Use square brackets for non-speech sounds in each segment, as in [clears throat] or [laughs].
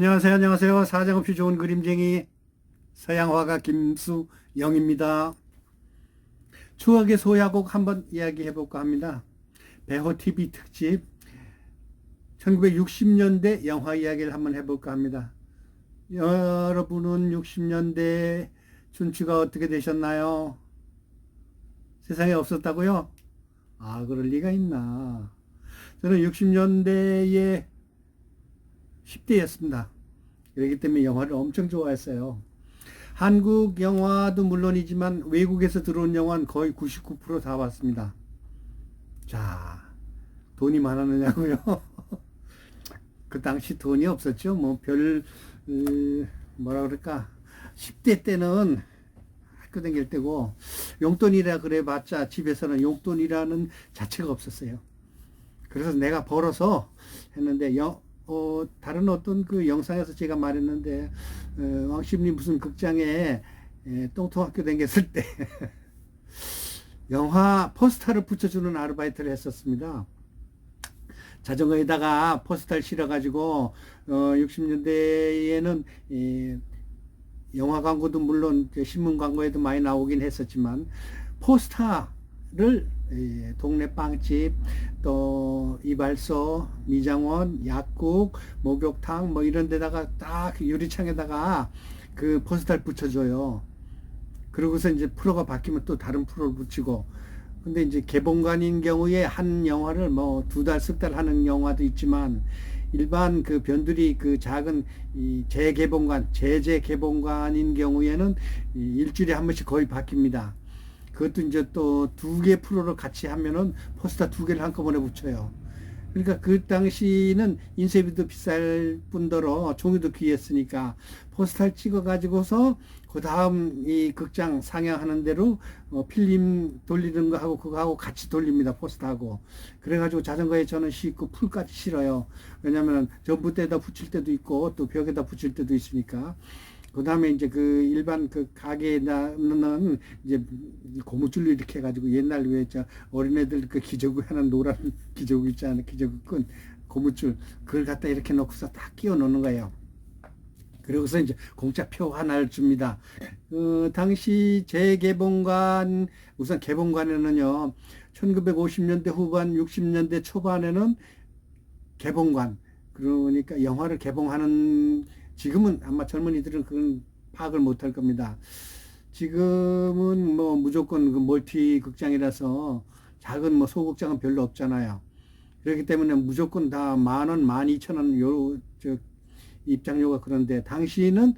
안녕하세요. 안녕하세요. 사정없이 좋은 그림쟁이 서양화가 김수영입니다. 추억의 소야곡 한번 이야기해 볼까 합니다. 배호 TV 특집 1960년대 영화 이야기를 한번 해볼까 합니다. 여러분은 60년대 춘추가 어떻게 되셨나요? 세상에 없었다고요? 아, 그럴 리가 있나. 저는 60년대에 10대였습니다. 그렇기 때문에 영화를 엄청 좋아했어요. 한국 영화도 물론이지만 외국에서 들어온 영화는 거의 99%다 봤습니다. 자, 돈이 많았느냐고요? [laughs] 그 당시 돈이 없었죠. 뭐 별, 음, 뭐라 그럴까. 10대 때는 학교 다닐 때고 용돈이라 그래 봤자 집에서는 용돈이라는 자체가 없었어요. 그래서 내가 벌어서 했는데 영, 어, 다른 어떤 그 영상에서 제가 말했는데 어, 왕십리 무슨 극장에 에, 똥통학교 다녔을 때 [laughs] 영화 포스터를 붙여주는 아르바이트를 했었습니다. 자전거에다가 포스터를 실어가지고 어, 60년대에는 이, 영화 광고도 물론 신문 광고에도 많이 나오긴 했었지만 포스터를 예, 동네 빵집 또 이발소 미장원 약국 목욕탕 뭐 이런 데다가 딱 유리창에다가 그 포스터를 붙여줘요 그러고서 이제 프로가 바뀌면 또 다른 프로를 붙이고 근데 이제 개봉관인 경우에 한 영화를 뭐 두 달, 석 달 하는 영화도 있지만 일반 그 변두리 그 작은 이 재개봉관, 재재 개봉관인 경우에는 이 일주일에 한 번씩 거의 바뀝니다. 그것도 이제 또 두 개 프로를 같이 하면은 포스터 두 개를 한꺼번에 붙여요. 그러니까 그 당시는 인쇄비도 비쌀 뿐더러 종이도 귀했으니까 포스터를 찍어 가지고서 그 다음 이 극장 상영하는 대로 어, 필름 돌리는 거 하고 그거 하고 같이 돌립니다 포스터하고. 그래가지고 자전거에 저는 싣고 풀까지 실어요. 왜냐면은 전부대에다 붙일 때도 있고 또 벽에다 붙일 때도 있으니까 그 다음에 이제 그 일반 그 가게에는 이제 고무줄로 이렇게 해가지고 옛날 왜 저 어린애들 그 기저귀 하나 노란 [laughs] 기저귀 있잖아요. 기저귀 끈 고무줄 그걸 갖다 이렇게 놓고서 딱 끼워 놓는 거예요. 그러고서 이제 공짜표 하나를 줍니다. 그 당시 재개봉관 우선 개봉관에는요 1950년대 후반 60년대 초반에는 개봉관 그러니까 영화를 개봉하는 지금은 아마 젊은이들은 그건 파악을 못할 겁니다. 지금은 뭐 무조건 그 멀티 극장이라서 작은 뭐 소극장은 별로 없잖아요. 그렇기 때문에 무조건 다 만 원, 만 이천 원, 요, 저, 입장료가 그런데, 당시는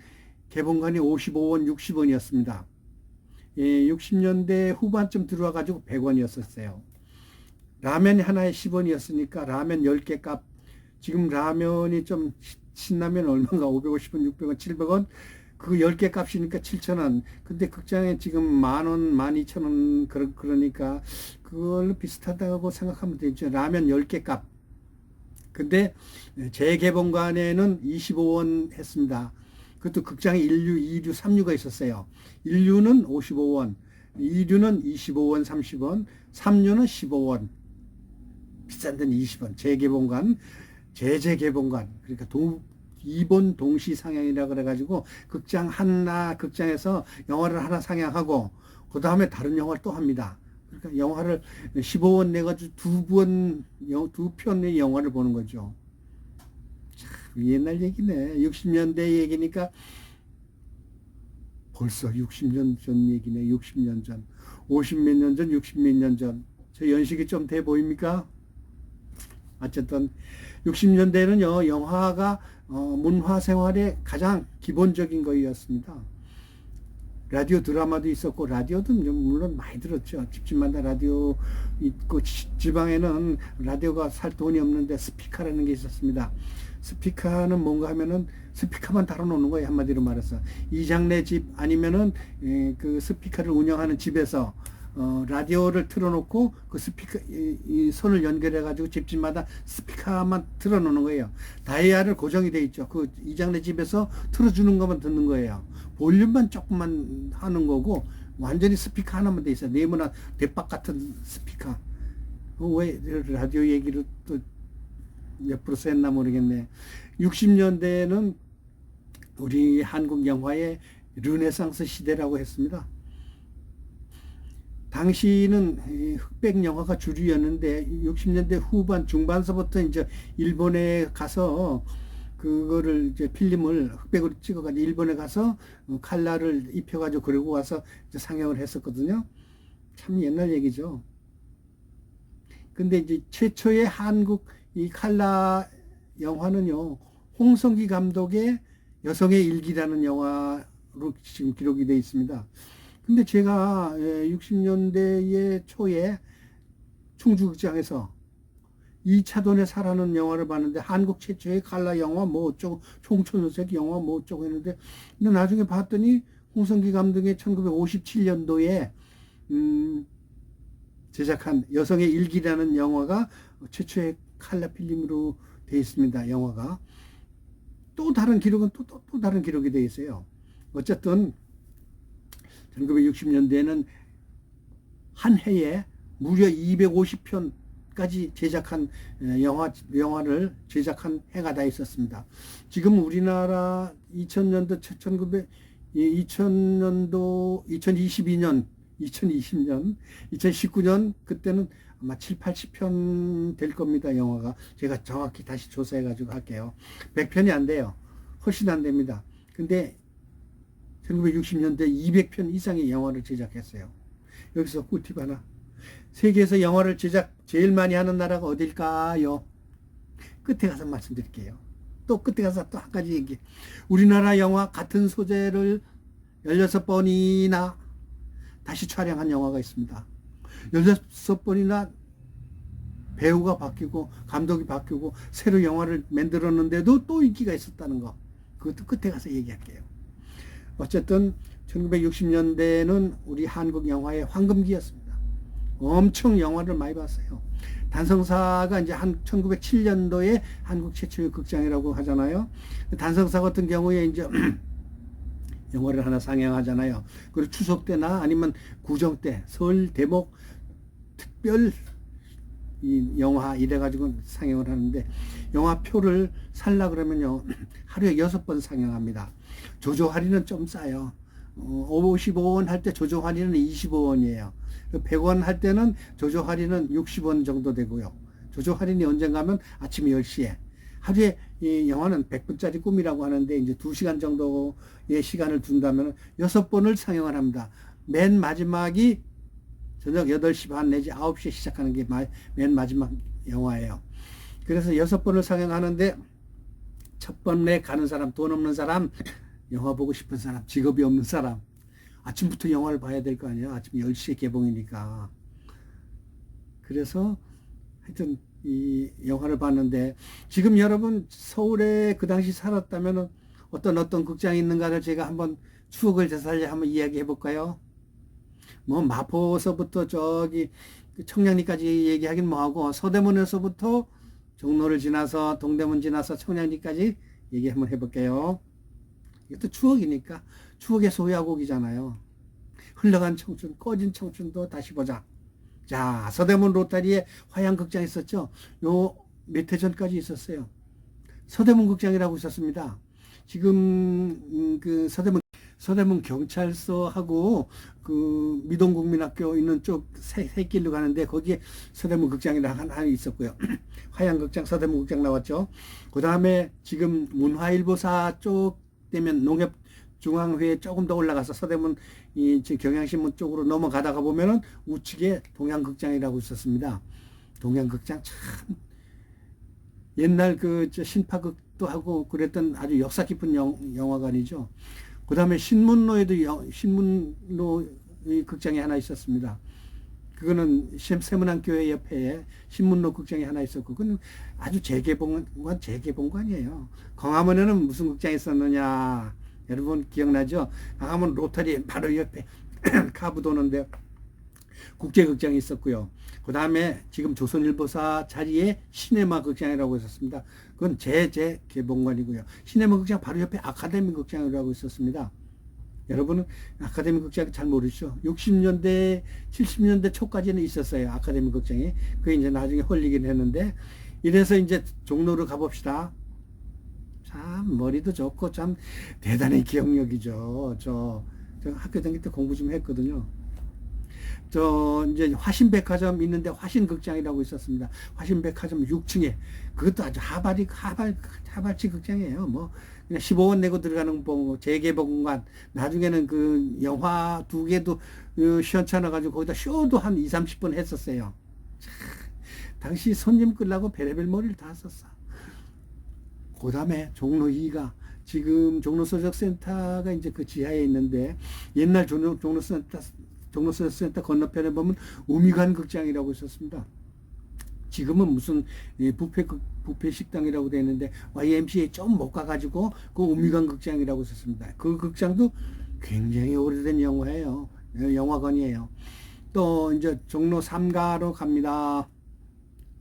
개봉관이 55원, 60원이었습니다. 예, 60년대 후반쯤 들어와가지고 100원이었었어요. 라면이 하나에 10원이었으니까 라면 10개 값, 지금 라면이 좀 신라면 얼마인가 550원, 600원, 700원 그 10개 값이니까 7,000원. 근데 극장에 지금 만 원, 만 이천 원, 그러, 그러니까 그걸로 비슷하다고 생각하면 되죠. 라면 10개 값. 근데 재개봉관에는 25원 했습니다. 그것도 극장에 1류, 2류, 3류가 있었어요. 1류는 55원, 2류는 25원, 30원, 3류는 15원. 비싼 데는 20원. 재개봉관, 재재개봉관. 그러니까 동, 이번 동시 상영이라 그래가지고 극장 하나 극장에서 영화를 하나 상영하고 그 다음에 다른 영화를 또 합니다. 그러니까 영화를 15원 내가지고 두 번, 두 편의 영화를 보는 거죠. 참, 옛날 얘기네. 60년대 얘기니까 벌써 60년 전 얘기네. 60년 전. 50 몇 년 전, 60 몇 년 전. 저 연식이 좀 돼 보입니까? 어쨌든 60년대는요 영화가 어, 문화 생활의 가장 기본적인 거였습니다. 라디오 드라마도 있었고 라디오도 물론 많이 들었죠. 집집마다 라디오 있고 지방에는 라디오가 살 돈이 없는데 스피커라는 게 있었습니다. 스피커는 뭔가 하면은 스피커만 달아놓는 거예요 한마디로 말해서 이장내 집 아니면은 에, 그 스피커를 운영하는 집에서 어, 라디오를 틀어놓고 그 스피커 이, 이 선을 연결해 가지고 집집마다 스피커만 틀어놓는 거예요. 다이아를 고정이 돼 있죠. 그 이장네 집에서 틀어주는 것만 듣는 거예요. 볼륨만 조금만 하는 거고 완전히 스피커 하나만 돼 있어요. 네모나 대박 같은 스피커. 왜 라디오 얘기를 또 옆으로 쐈나 모르겠네. 60년대에는 우리 한국 영화의 르네상스 시대라고 했습니다. 당시는 이 흑백 영화가 주류였는데 60년대 후반 중반서부터 이제 일본에 가서 그거를 이제 필름을 흑백으로 찍어가지고 일본에 가서 어, 칼라를 입혀가지고 그러고 와서 상영을 했었거든요. 참 옛날 얘기죠. 근데 이제 최초의 한국 이 칼라 영화는요, 홍성기 감독의 여성의 일기라는 영화로 지금 기록이 되어 있습니다. 근데 제가 60년대의 초에 충주극장에서 이차돈의 사라는 영화를 봤는데 한국 최초의 칼라 영화 뭐 어쩌고 총천연색 영화 뭐 어쩌고 했는데 근데 나중에 봤더니 홍성기 감독의 1957년도에 음 제작한 여성의 일기라는 영화가 최초의 칼라 필름으로 되어 있습니다. 영화가 또 다른 기록은 또, 또, 또 다른 기록이 되어 있어요. 어쨌든 1960년대에는 한 해에 무려 250편까지 제작한 영화 영화를 제작한 해가 다 있었습니다. 지금 우리나라 2000년도 1900 2000년도 2022년 2020년 2019년 그때는 아마 7, 80편 될 겁니다. 영화가 제가 정확히 다시 조사해 가지고 할게요. 100편이 안 돼요. 훨씬 안 됩니다. 근데 1960년대 200편 이상의 영화를 제작했어요. 여기서 꿀팁 하나. 세계에서 영화를 제작 제일 많이 하는 나라가 어딜까요? 끝에 가서 말씀드릴게요. 또 끝에 가서 또 한 가지 얘기. 우리나라 영화 같은 소재를 16번이나 다시 촬영한 영화가 있습니다. 16번이나 배우가 바뀌고 감독이 바뀌고 새로 영화를 만들었는데도 또 인기가 있었다는 거. 그것도 끝에 가서 얘기할게요. 어쨌든 1960년대는 우리 한국 영화의 황금기였습니다. 엄청 영화를 많이 봤어요. 단성사가 이제 한 1907년도에 한국 최초의 극장이라고 하잖아요. 단성사 같은 경우에 이제 [clears throat] 영화를 하나 상영하잖아요. 그리고 추석 때나 아니면 구정 때, 설, 대목, 특별 이 영화 이래가지고 상영을 하는데 영화표를 살라 그러면요 [clears throat] 하루에 여섯 번 상영합니다. 조조 할인은 좀 싸요. 어, 55원 할 때 조조 할인은 25원이에요. 100원 할 때는 조조 할인은 60원 정도 되고요. 조조 할인이 언젠가 하면 아침 10시에 하루에 이 영화는 100분짜리 꿈이라고 하는데 이제 2시간 정도의 시간을 둔다면 6번을 상영을 합니다. 맨 마지막이 저녁 8시 반 내지 9시에 시작하는 게 맨 마지막 영화예요. 그래서 여섯 번을 상영하는데 첫 번에 가는 사람, 돈 없는 사람, 영화 보고 싶은 사람, 직업이 없는 사람, 아침부터 영화를 봐야 될 거 아니에요. 아침 10시에 개봉이니까. 그래서 하여튼 이 영화를 봤는데 지금 여러분 서울에 그 당시 살았다면 어떤 어떤 극장이 있는가를 제가 한번 추억을 되살려 한번 이야기해 볼까요? 뭐 마포서부터 저기 그 청량리까지 얘기하긴 뭐하고 서대문에서부터 종로를 지나서 동대문 지나서 청량리까지 얘기 한번 해볼게요. 이것도 추억이니까 추억의 소야곡이잖아요. 흘러간 청춘, 꺼진 청춘도 다시 보자. 자, 서대문 로타리에 화양극장 있었죠. 요몇해 전까지 있었어요. 서대문 극장이라고 있었습니다. 지금 음, 그 서대문 서대문 경찰서하고 그 미동국민학교 있는 쪽 새길로 가는데 거기에 서대문 극장이라 하나 있었고요. [clears throat] 화양극장, 서대문 극장 나왔죠. 그 다음에 지금 문화일보사 쪽 되면 농협 중앙회에 조금 더 올라가서 서대문 이 경향신문 쪽으로 넘어가다가 보면은 우측에 동양극장이라고 있었습니다. 동양극장 참 옛날 그 신파극도 하고 그랬던 아주 역사 깊은 영, 영화관이죠. 그 다음에 신문로에도 영, 신문로 극장이 하나 있었습니다. 그거는 세문안교회 옆에 신문로 극장이 하나 있었고, 그건 아주 재개봉관, 재개봉관이에요. 광화문에는 무슨 극장이 있었느냐. 여러분 기억나죠? 광화문 로터리 바로 옆에 [clears throat] 카브 도는데 국제극장이 있었고요. 그 다음에 지금 조선일보사 자리에 시네마 극장이라고 있었습니다. 그건 제, 제 개봉관이고요. 시네마 극장 바로 옆에 아카데미 극장이라고 있었습니다. 여러분은 아카데미 극장 잘 모르시죠? 60년대, 70년대 초까지는 있었어요. 아카데미 극장이. 그게 이제 나중에 헐리긴 했는데, 이래서 이제 종로로 가봅시다. 참참 머리도 좋고 참 대단히 기억력이죠. 저, 저 학교 다닐 때 공부 좀 했거든요. 저 이제 화신백화점 있는데 화신극장이라고 있었습니다. 화신백화점 6층에 그것도 아주 하발이 하발 하발치 극장이에요. 뭐 그냥 15원 내고 들어가는 뭐 재개봉 공간 나중에는 그 영화 두 개도 어, 시원찮아 가지고 거기다 쇼도 한 2, 30분 했었어요. 참, 당시 손님 끌라고 베레벨 머리를 다 썼어. 그 다음에 종로 2가 지금 종로 소적센터가 이제 그 지하에 있는데 옛날 종로, 종로 센터 종로 소적센터 건너편에 보면 우미관 극장이라고 있었습니다. 지금은 무슨 극- 뷔페 식당이라고 되어 있는데 YMCA 좀 못 가가지고 그 우미관 극장이라고 있었습니다. 그 극장도 굉장히 오래된 영화예요. 예, 영화관이에요. 또 이제 종로 3가로 갑니다.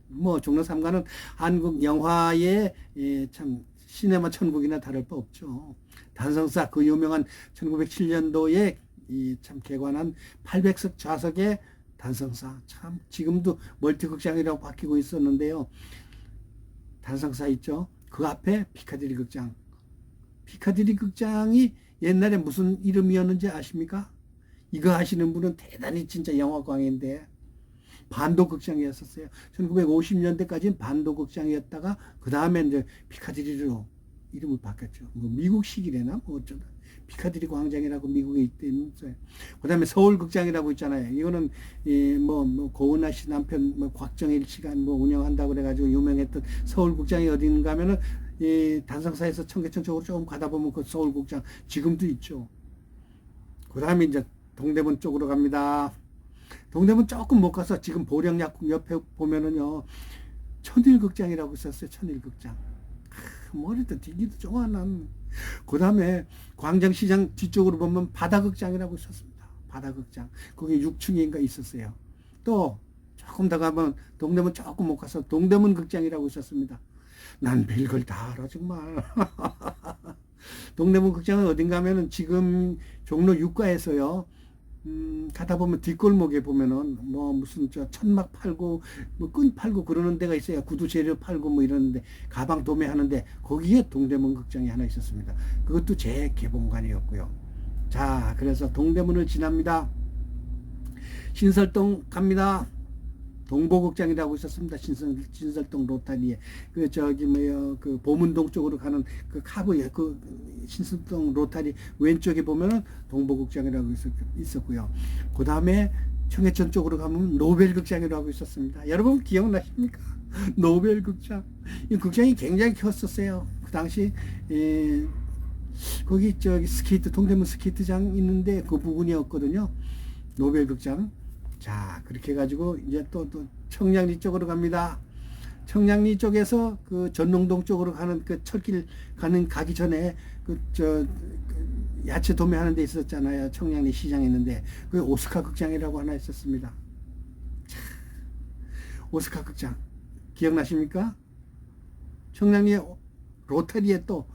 뭐 종로 3가는 한국 영화의 예, 참 시네마 천국이나 다를 바 없죠. 단성사 그 유명한 1907년도에 이 참 개관한 800석 좌석의 단성사 참 지금도 멀티극장이라고 바뀌고 있었는데요. 단성사 있죠. 그 앞에 피카디리 극장. 피카디리 극장이 옛날에 무슨 이름이었는지 아십니까? 이거 아시는 분은 대단히 진짜 영화광인데 반도극장이었었어요. 1950년대까지는 반도극장이었다가 그 다음에 이제 피카디리로 이름을 바꿨죠. 뭐 미국식이래나 뭐 어쩌다 피카디리 광장이라고 미국에 있대요. 그 다음에 서울 극장이라고 있잖아요. 이거는 이뭐 뭐 고은하 씨 남편 뭐 곽정일 씨가 뭐 운영한다고 그래가지고 유명했던 서울 극장이 어딘가 하면은 이 단성사에서 청계천 쪽으로 조금 가다 보면 그 서울 극장 지금도 있죠. 그 다음에 이제 동대문 쪽으로 갑니다. 동대문 조금 못 가서 지금 보령약국 옆에 보면은요 천일극장이라고 있었어요. 천일극장. 크, 머리도 좋아 난. 그 다음에 광장시장 뒤쪽으로 보면 바다극장이라고 있었습니다. 바다극장. 거기 6층인가 있었어요. 또 조금 더 가면 동대문 조금 못 가서 동대문 극장이라고 있었습니다. 난 별걸 다 알아 정말. [laughs] 동대문 극장은 어딘가 하면은 지금 종로 6가에서요. 음, 가다 보면 뒷골목에 보면은 뭐 무슨 저 천막 팔고 뭐 끈 팔고 그러는 데가 있어요. 구두 재료 팔고 뭐 이러는데 가방 도매하는데 거기에 동대문 극장이 하나 있었습니다. 그것도 제 개봉관이었고요. 자, 그래서 동대문을 지납니다. 신설동 갑니다. 동보극장이라고 있었습니다. 신설, 신설동 로타리에. 그, 저기, 뭐요, 그, 보문동 쪽으로 가는 그 카브에, 그, 신설동 로타리 왼쪽에 보면은 동보극장이라고 있었, 있었고요. 그 다음에 청해천 쪽으로 가면 노벨극장이라고 있었습니다. 여러분 기억나십니까? [laughs] 노벨극장. 이 극장이 굉장히 컸었어요. 그 당시, 에, 거기 저기 스케이트, 동대문 스케이트장 있는데 그 부분이었거든요. 노벨극장. 자, 그렇게 해가지고 이제 또, 또 청량리 쪽으로 갑니다. 청량리 쪽에서 그 전농동 쪽으로 가는 그 철길 가는 가기 전에 그 저 야채 도매하는 데 있었잖아요. 청량리 시장 있는데 그 오스카 극장이라고 하나 있었습니다. 자, 오스카 극장 기억나십니까? 청량리 로터리에 또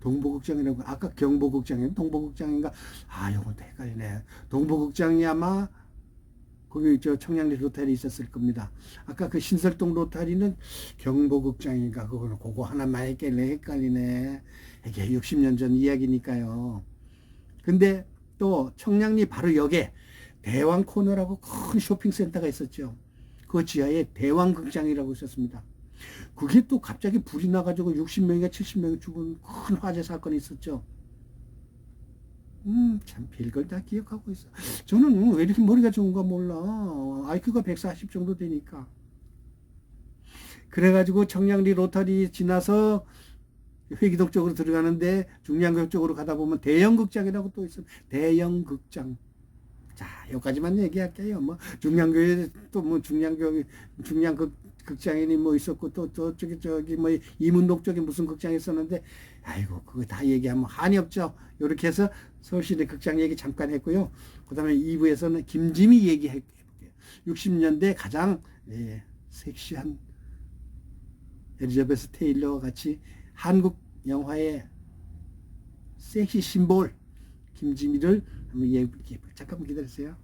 동보극장이라고 아까 경보극장이 동보극장인가 아 요것도 헷갈리네 동보극장이 아마 거기 저 청량리 로타리 있었을 겁니다. 아까 그 신설동 로타리는 경보극장인가 그거는 그거 하나만 했길래 헷갈리네. 이게 60년 전 이야기니까요. 근데 또 청량리 바로 역에 대왕 코너라고 큰 쇼핑센터가 있었죠. 그 지하에 대왕극장이라고 있었습니다. 그게 또 갑자기 불이 나가지고 60명인가 70명이 죽은 큰 화재 사건이 있었죠. 음, 참 별걸 다 기억하고 있어. 저는 왜 이렇게 머리가 좋은가 몰라. IQ가 140 정도 되니까. 그래가지고 청량리 로터리 지나서 회기동 쪽으로 들어가는데 중량교 쪽으로 가다 보면 대형극장이라고 또 있어. 대형극장. 자, 여기까지만 얘기할게요. 뭐 중량교에 또뭐 중량교 중량극 극장이니 뭐 있었고 또 저쪽에 저기 뭐 이문동 쪽에 무슨 극장이 있었는데 아이고 그거 다 얘기하면 한이 없죠. 이렇게 해서 서울시내 극장 얘기 잠깐 했고요. 그다음에 2부에서는 김지미 얘기해 볼게요. 60년대 가장 예, 섹시한 엘리자베스 테일러와 같이 한국 영화의 섹시 심볼 김지미를 한번 얘기해 볼게요. 잠깐만 기다리세요.